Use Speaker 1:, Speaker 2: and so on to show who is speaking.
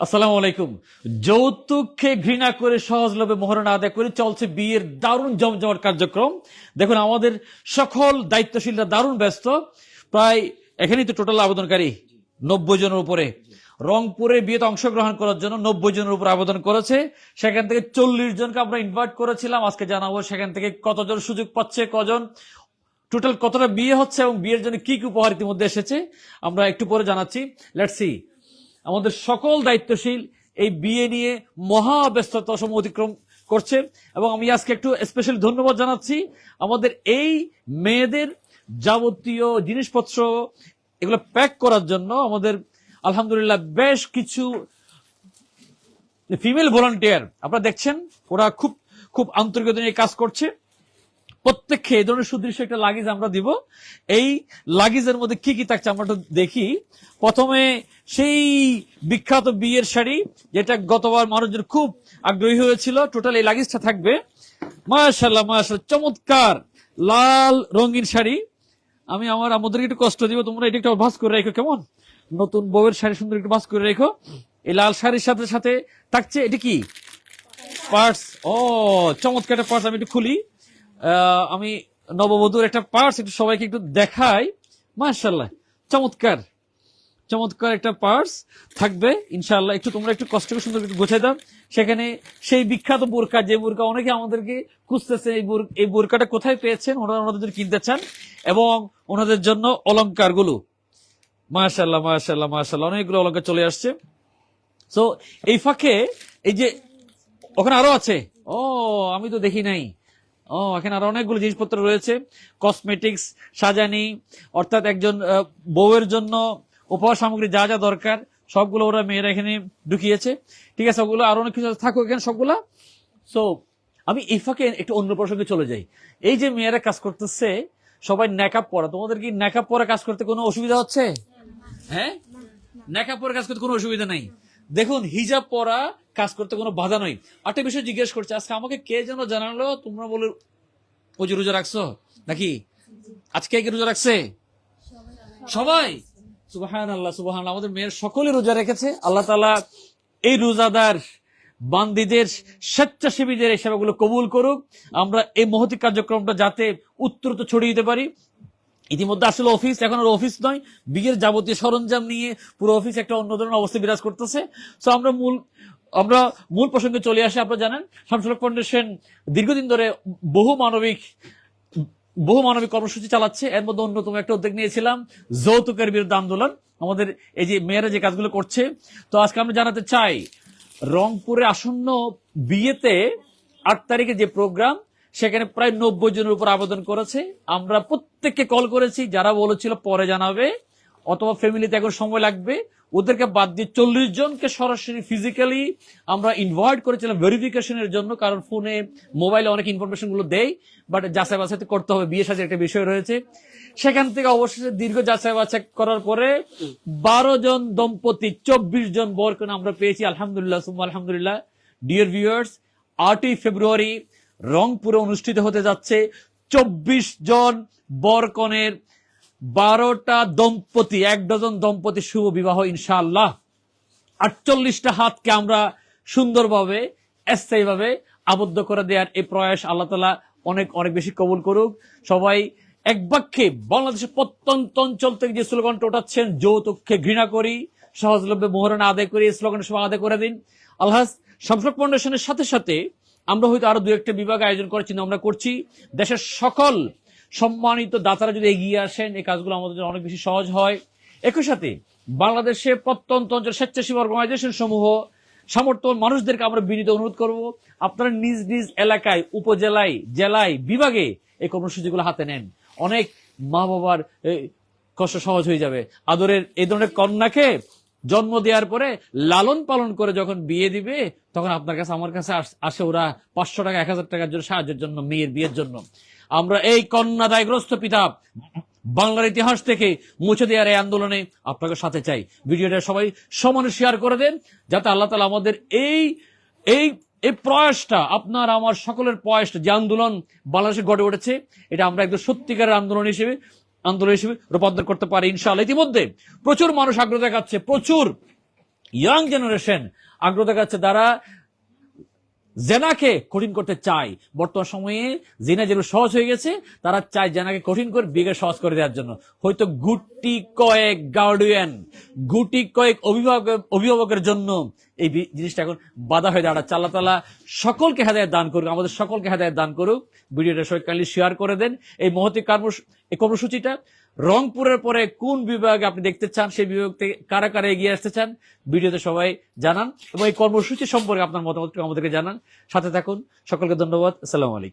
Speaker 1: আসসালামু আলাইকুম। যৌতুককে ঘৃণা করে সহজলভে মহারণা আদায় করে চলছে বিয়ের দারুণ জমজমাট কার্যক্রম। দেখুন, আমাদের সকল দায়িত্বশীলরা দারুণ ব্যস্ত। প্রায় এখানেই তো টোটাল আবেদনকারী নব্বই জনের উপরে। রংপুরে বিয়েতে অংশগ্রহণ করার জন্য নব্বই জনের উপর আবেদন করেছে। সেখান থেকে চল্লিশ জনকে আমরা ইনভাইট করেছিলাম। আজকে জানাব সেখান থেকে কতজন সুযোগ পাচ্ছে, কজন। টোটাল কতটা বিয়ে হচ্ছে এবং বিয়ের জন্য কি কি উপহার ইতিমধ্যে এসেছে, আমরা একটু পরে জানাচ্ছি। লেটস আমাদের সকল দায়িত্বশীল এই বিয়ে নিয়ে মহা ব্যস্ততা সময় অতিক্রম করছে এবং আমি আজকে একটু স্পেশাল ধন্যবাদ জানাচ্ছি আমাদের এই মেয়েদের যাবতীয় জিনিসপত্র এগুলো প্যাক করার জন্য। আমাদের আলহামদুলিল্লাহ বেশ কিছু ফিমেল ভলান্টিয়ার আপনারা দেখছেন, ওরা খুব খুব আন্তরিকতা নিয়ে কাজ করছে। প্রত্যেককে এই ধরনের সুদৃশ্য একটা লাগেজ আমরা দিব। এই লাগেজের মধ্যে কি কি থাকছে আমরা দেখি। প্রথমে সেই বিখ্যাত বিয়ের শাড়ি, যেটা গতবার মানুষজন খুব আগ্রহী হয়েছিল। টোটাল এই লাগেজটা থাকবে। মাশাল্লাহ মাশাল্লাহ চমৎকার! লাল রঙিন শাড়ি। আমি আমার আমাদেরকে একটু কষ্ট দিব, তোমরা এটা একটু অভ্যাস করে রেখো, কেমন? নতুন বউয়ের শাড়ি সুন্দর একটু ভাস করে রেখো। এই লাল শাড়ির সাথে সাথে থাকছে, এটা কি? পার্টস ও, চমৎকার একটা পার্টস আমি একটু খুলি। আমি নববধূর একটা পার্টস একটু সবাইকে একটু দেখাই। মাশাল্লাহ চমৎকার। চমৎকার একটা পার্টস থাকবে ইনশাল্লাহ একটু তোমরা একটু কষ্ট করে সুন্দর একটু গোছাই দাও। সেখানে সেই বিখ্যাত বোরকা, যে বোরকা অনেকে আমাদেরকে খুঁজতেছে, এই এই বোরকাটা কোথায় পেয়েছেন? ওনারা ওনাদের কিনতে চান এবং ওনাদের জন্য অলংকারগুলো মাশাল্লাহ মাশাল্লাহ মাশাল্লাহ অনেকগুলো অলঙ্কার চলে আসছে। তো এই ফাঁকে এই যে, ওখানে আরও আছে। ও, আমি তো দেখি নাই। ও, এখানে আরও অনেকগুলো জিনিসপত্র রয়েছে। কসমেটিক্স সাজানি, অর্থাৎ একজন বউয়ের জন্য উপহার সামগ্রী যা যা দরকার, সবগুলো ওরা মেয়েরা এখানে ঢুকিয়েছে। ঠিক আছে, ওগুলো আরও অনেক কিছু। থাকুক এখানে সবগুলা। সো আমি এই ফাঁকে একটু অন্য প্রসঙ্গে চলে যাই। এই যে মেয়েরা কাজ করতেছে, সবাই নেকাপ পরা। তোমাদের কি নেকাপ পরা কাজ করতে কোনো অসুবিধা হচ্ছে? হ্যাঁ? নেকাপ পরে কাজ করতে কোনো অসুবিধা নাই? দেখুন, হিজাব পরা কাজ করতে কোনো বাধা নয় আরেকটা বিষয় জিজ্ঞেস করছে, আজকে আমাকে কে যেন জানালো? তোমরা বলে, ওই যে রোজা রাখছো? নাকি? আজকে কে রোজা রাখছে? সবাই। সুবাহান আল্লাহ সুবাহান আমাদের মেয়ের সকলে রোজা রেখেছে। আল্লাহ তালা এই রোজাদার বান্দিদের, স্বেচ্ছাসেবীদের এই সেবাগুলো কবুল করুক। আমরা এই মহতি কার্যক্রমটা যাতে উত্তরত ছড়িয়ে দিতে পারি। ইতিমধ্যে আসলে অফিস এখন আর অফিস নয়, বিয়ের যাবতীয় সরঞ্জাম নিয়ে পুরো অফিস একটা অন্য ধরনের অবস্থা বিরাজ করতেছে। তো আমরা মূল আমরা মূল প্রসঙ্গে চলে আসি, আপনারা জানেন শামসুল ফাউন্ডেশন দীর্ঘদিন ধরে বহু মানবিক বহু মানবিক কর্মসূচি চালাচ্ছে। এর মধ্যে অন্যতম একটা উদ্যোগ নিয়েছিলাম, যৌতুকের বিরুদ্ধে আন্দোলন। আমাদের এই যে মেয়েরা যে কাজগুলো করছে, তো আজকে আমরা জানাতে চাই, রংপুরে আসন্ন বিয়েতে আট তারিখে যে প্রোগ্রাম সেখানে প্রায় নব্বই জনের উপর আবেদন করেছে। আমরা প্রত্যেককে কল করেছি, যারা বলেছিল পরে জানাবে, অথবা ফ্যামিলিতে এখন সময় লাগবে। ওদেরকে বাদ দিয়ে চল্লিশ জনকে সরাসরি ফিজিক্যালি আমরা ইনভাইট করেছিলাম ভেরিফিকেশনের জন্য, কারণ ফোনে মোবাইলে অনেক ইনফরমেশনগুলো দেয় বাট যাচাই বাছাই করতে হবে। বিয়ে সাথে একটা বিষয় রয়েছে। সেখান থেকে অবশেষে দীর্ঘ যাচাই বাছাই করার পরে বারো জন দম্পতি, চব্বিশ জন বরকন আমরা পেয়েছি। আলহামদুলিল্লাহ আলহামদুলিল্লাহ। ডিয়ার ভিউয়ার্স আটই ফেব্রুয়ারি রংপুরে অনুষ্ঠিত হতে যাচ্ছে চব্বিশ জন বরকনের বারোটা দম্পতি, এক ডজন দম্পতি শুভ বিবাহ, ইনশাআল্লাহ। আটচল্লিশটা হাতকে আমরা সুন্দরভাবে, স্থায়ীভাবে আবদ্ধ করে দেওয়ার এই প্রয়াস আল্লাহ তালা অনেক অনেক বেশি কবুল করুক। সবাই এক বাক্যে বাংলাদেশের প্রত্যন্ত অঞ্চল থেকে যে স্লোগানটা ওঠাচ্ছেন, যৌতুককে ঘৃণা করি, সহজলভ্যে মোহরানা আদায় করি, এই স্লোগান সবাই আদায় করে দিন। আল্লাহ শামসুল ফাউন্ডেশনের সাথে সাথে আমরা হয়তো আরও দু একটা বিভাগ আয়োজন করার চিন্তা আমরা করছি। দেশের সকল সম্মানিত দাতারা যদি এগিয়ে আসেন, এই কাজগুলো আমাদের জন্য অনেক বেশি সহজ হয়। একই সাথে বাংলাদেশে প্রত্যন্ত অঞ্চল স্বেচ্ছাসেবী অর্গানাইজেশন সমূহ, সামর্থ্য মানুষদেরকে আমরা বিনীত অনুরোধ করব, আপনারা নিজ নিজ এলাকায়, উপজেলায়, জেলায়, বিভাগে এই কর্মসূচিগুলো হাতে নেন। অনেক মা বাবার কষ্ট সহজ হয়ে যাবে। আদরের এই ধরনের কন্যাকে জন্ম দেওয়ার পরে লালন পালন করে যখন বিয়ে দিবে, তখন আপনার কাছে, আমার কাছে আস- ওরা পাঁচশো টাকা, এক হাজার টাকার জন্য সাহায্যের জন্য, মেয়ের বিয়ের জন্য। আমরা এই কন্যা দায়গ্রস্ত পিতা বাংলার ইতিহাস থেকে মুছে দেওয়ার এই আন্দোলনে আপনাকে সাথে চাই। ভিডিওটা সবাই সমানে শেয়ার করে দেন, যাতে আল্লাহ তালা আমাদের এই এই এই প্রয়াসটা, আপনার, আমার সকলের প্রয়াসটা, যে আন্দোলন বাংলাদেশে গড়ে উঠেছে, এটা আমরা একদম সত্যিকারের আন্দোলন হিসেবে আন্দোলন হিসেবে রূপান্তর করতে পারে ইনশাআল্লাহ। ইতিমধ্যে প্রচুর মানুষ আগ্রহ দেখাচ্ছে, প্রচুর ইয়াং জেনারেশন আগ্রহ দেখাচ্ছে তারা জেনাকে কঠিন করতে চায়। বর্তমান সময়ে জেনা যেগুলো সহজ হয়ে গেছে, তারা চায় জেনাকে কঠিন করে বিয়ে সহজ করে দেওয়ার জন্য। হয়তো গুটি কয়েক গার্ডিয়ান, গুটি কয়েক অভিভাবক, অভিভাবকের জন্য এই জিনিসটা এখন বাধা হয়ে দাঁড়াচ্ছে। আল্লাহ তালা সকলকে হেদায়ত দান করুক, আমাদের সকলকে হেদায়ত দান করুক। ভিডিওটা সবাই কাইন্ডলি শেয়ার করে দেন। এই মহতি এই কর্মসূচিটা রংপুরের পরে কোন বিভাগে আপনি দেখতে চান, সেই বিভাগ থেকে কারা কারা এগিয়ে আসতে চান, ভিডিওতে সবাই জানান এবং এই কর্মসূচি সম্পর্কে আপনার মতামত আমাদেরকে জানান। সাথে থাকুন, সকলকে ধন্যবাদ, আসসালামু আলাইকুম।